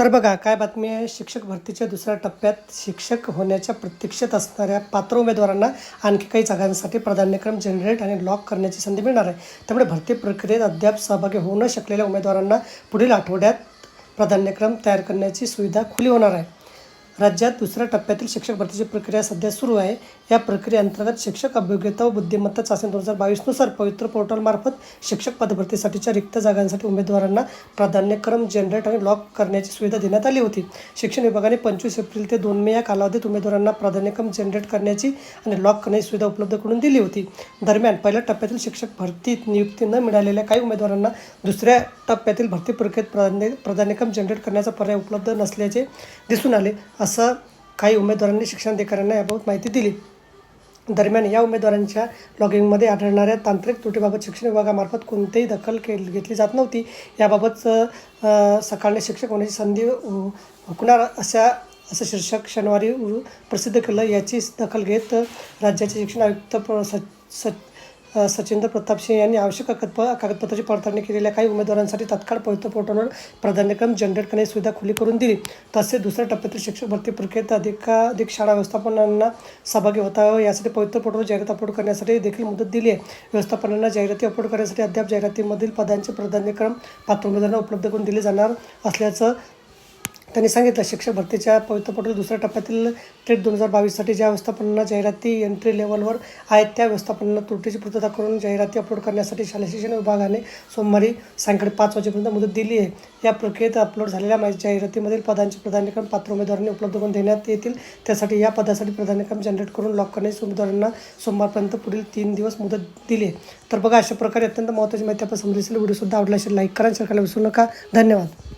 तर बघा काय बातमी आहे? शिक्षक भरतीच्या दुसऱ्या टप्प्यात शिक्षक होण्याच्या प्रतीक्षेत असणाऱ्या पात्र उमेदवारांना आणखी काही जागांसाठी प्राधान्यक्रम जनरेट आणि लॉक करण्याची संधी मिळणार आहे. त्यामुळे भरती प्रक्रियेत अद्याप सहभागी होऊ न शकलेल्या उमेदवारांना पुढील आठवड्यात प्राधान्यक्रम तयार करण्याची सुविधा खुली होणार आहे. राज्यात दुसऱ्या टप्प्यातील शिक्षक भरतीची प्रक्रिया सध्या सुरू आहे. या प्रक्रियेअंतर्गत शिक्षक अभियोग्यता व बुद्धिमत्ता चाचणी दोन हजार बावीसनुसार पवित्र पोर्टलमार्फत शिक्षक पदभरतीसाठीच्या रिक्त जागांसाठी उमेदवारांना प्राधान्यक्रम जनरेट आणि लॉक करण्याची सुविधा देण्यात आली होती. शिक्षण विभागाने पंचवीस एप्रिल ते दोन मे या कालावधीत उमेदवारांना प्राधान्यक्रम जनरेट करण्याची आणि लॉक करण्याची सुविधा उपलब्ध करून दिली होती. दरम्यान पहिल्या टप्प्यातील शिक्षक भरतीत नियुक्ती न मिळालेल्या काही उमेदवारांना दुसऱ्या टप्प्यातील भरती प्रक्रियेत प्राधान्य प्राधान्यक्रम जनरेट करण्याचा पर्याय उपलब्ध नसल्याचे दिसून आले. असं असं काही उमेदवारांनी शिक्षणाधिकाऱ्यांना याबाबत माहिती दिली. दरम्यान या उमेदवारांच्या लॉगिंगमध्ये आढळणाऱ्या तांत्रिक त्रुटीबाबत शिक्षण विभागामार्फत कोणतीही दखल के घेतली जात नव्हती. याबाबत सकाळने शिक्षक होण्याची संधी हुकणार अशा असं शीर्षक शनिवारी प्रसिद्ध केलं. याची दखल घेत राज्याचे शिक्षण आयुक्त प्र स स सचिंद्र प्रताप सिंह यांनी आवश्यक कागदप कागदपत्राची पडताळणी केलेल्या काही उमेदवारांसाठी तत्काळ पवित्र पोर्टलवर प्राधान्यक्रम जनरेट करण्याची सुविधा खुली करून दिली. तसेच दुसऱ्या टप्प्यातील शिक्षक भरती प्रक्रियेत अधिकाधिक शाळा व्यवस्थापनांना सहभागी होता यासाठी पवित्र पोर्टलवर जाहिरात अपलोड करण्यासाठी देखील मुदत दिली आहे. व्यवस्थापनांना जाहिराती अपलोड करण्यासाठी अद्याप जाहिरातीमधील पदांचे प्राधान्यक्रम पात्र उमेदवारांना उपलब्ध करून दिले जाणार असल्याचं त्यांनी सांगितलं शिक्षक भरतीच्या पवित्र दुसऱ्या टप्प्यातील ट्रेट दोन हजार बावीससाठी ज्या व्यवस्थापनांना जाहिराती एंट्री लेवलवर आहेत त्या व्यवस्थापनांना त्रुटीची पूर्तता करून जाहिराती अपलोड करण्यासाठी शालेय शिक्षण विभागाने सोमवारी सायंकाळी पाच वाजेपर्यंत मुदत दिली आहे. या प्रक्रियेत अपलोड झालेल्या माहिती जाहिरातीमधील पदांचे प्राधान्यक्रम पात्र उमेदवारांनी उपलब्ध करून देण्यात येतील. त्यासाठी या पदासाठी प्राधान्यक्रम जनरेट करून लॉक करण्याची उमेदवारांना सोमवारपर्यंत पुढील तीन दिवस मुदत दिली आहे. तर बघा अशा प्रकारे अत्यंत महत्त्वाची माहिती आपण समजेल व्हिडिओसुद्धा आवडला असेल लाईक करा शेअर करायला विसरू नका. धन्यवाद.